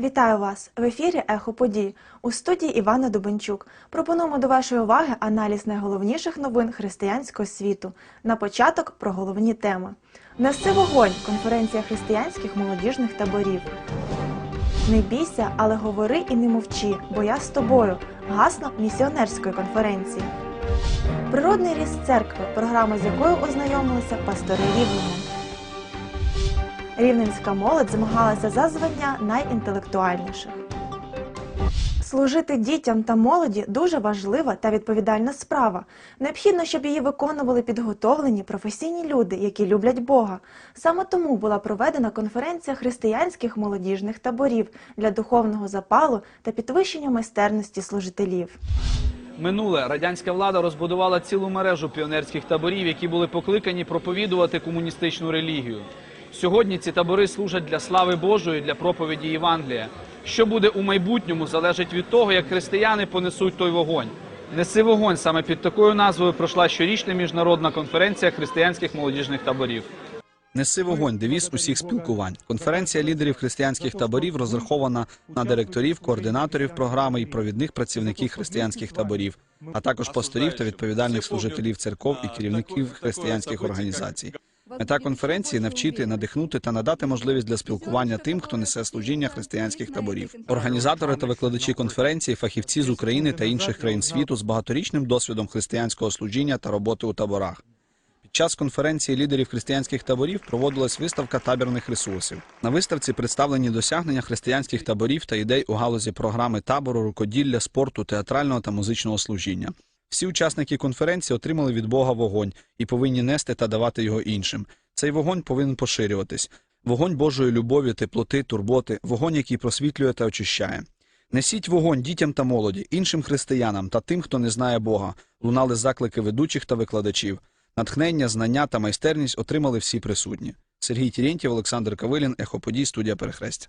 Вітаю вас в ефірі Ехо подій у студії Івана Дубенчук. Пропонуємо до вашої уваги аналіз найголовніших новин християнського світу. На початок про головні теми: Неси вогонь. Конференція християнських молодіжних таборів. Не бійся, але говори і не мовчи, бо я з тобою. Гасло місіонерської конференції. Природний ріст церкви, програма з якою ознайомилися пастори Рівного. Рівненська молодь змагалася за звання найінтелектуальніших. Служити дітям та молоді дуже важлива та відповідальна справа. Необхідно, щоб її виконували підготовлені професійні люди, які люблять Бога. Саме тому була проведена конференція християнських молодіжних таборів для духовного запалу та підвищення майстерності служителів. Минуле радянська влада розбудувала цілу мережу піонерських таборів, які були покликані проповідувати комуністичну релігію. Сьогодні ці табори служать для слави Божої, для проповіді Євангелія. Що буде у майбутньому, залежить від того, як християни понесуть той вогонь. Неси вогонь саме під такою назвою пройшла щорічна міжнародна конференція християнських молодіжних таборів. Неси вогонь, девіз усіх спілкувань. Конференція лідерів християнських таборів розрахована на директорів, координаторів програми і провідних працівників християнських таборів, а також пасторів та відповідальних служителів церков і керівників християнських організацій. Мета конференції навчити, надихнути та надати можливість для спілкування тим, хто несе служіння християнських таборів. Організатори та викладачі конференції, фахівці з України та інших країн світу з багаторічним досвідом християнського служіння та роботи у таборах. Під час конференції лідерів християнських таборів проводилась виставка табірних ресурсів. На виставці представлені досягнення християнських таборів та ідей у галузі програми табору, рукоділля, спорту, театрального та музичного служіння. Всі учасники конференції отримали від Бога вогонь і повинні нести та давати його іншим. Цей вогонь повинен поширюватись. Вогонь Божої любові, теплоти, турботи, вогонь, який просвітлює та очищає. Несіть вогонь дітям та молоді, іншим християнам та тим, хто не знає Бога. Лунали заклики ведучих та викладачів. Натхнення, знання та майстерність отримали всі присутні. Сергій Тірєнтєв, Олександр Кавилін, Ехоподій, студія Перехрестя.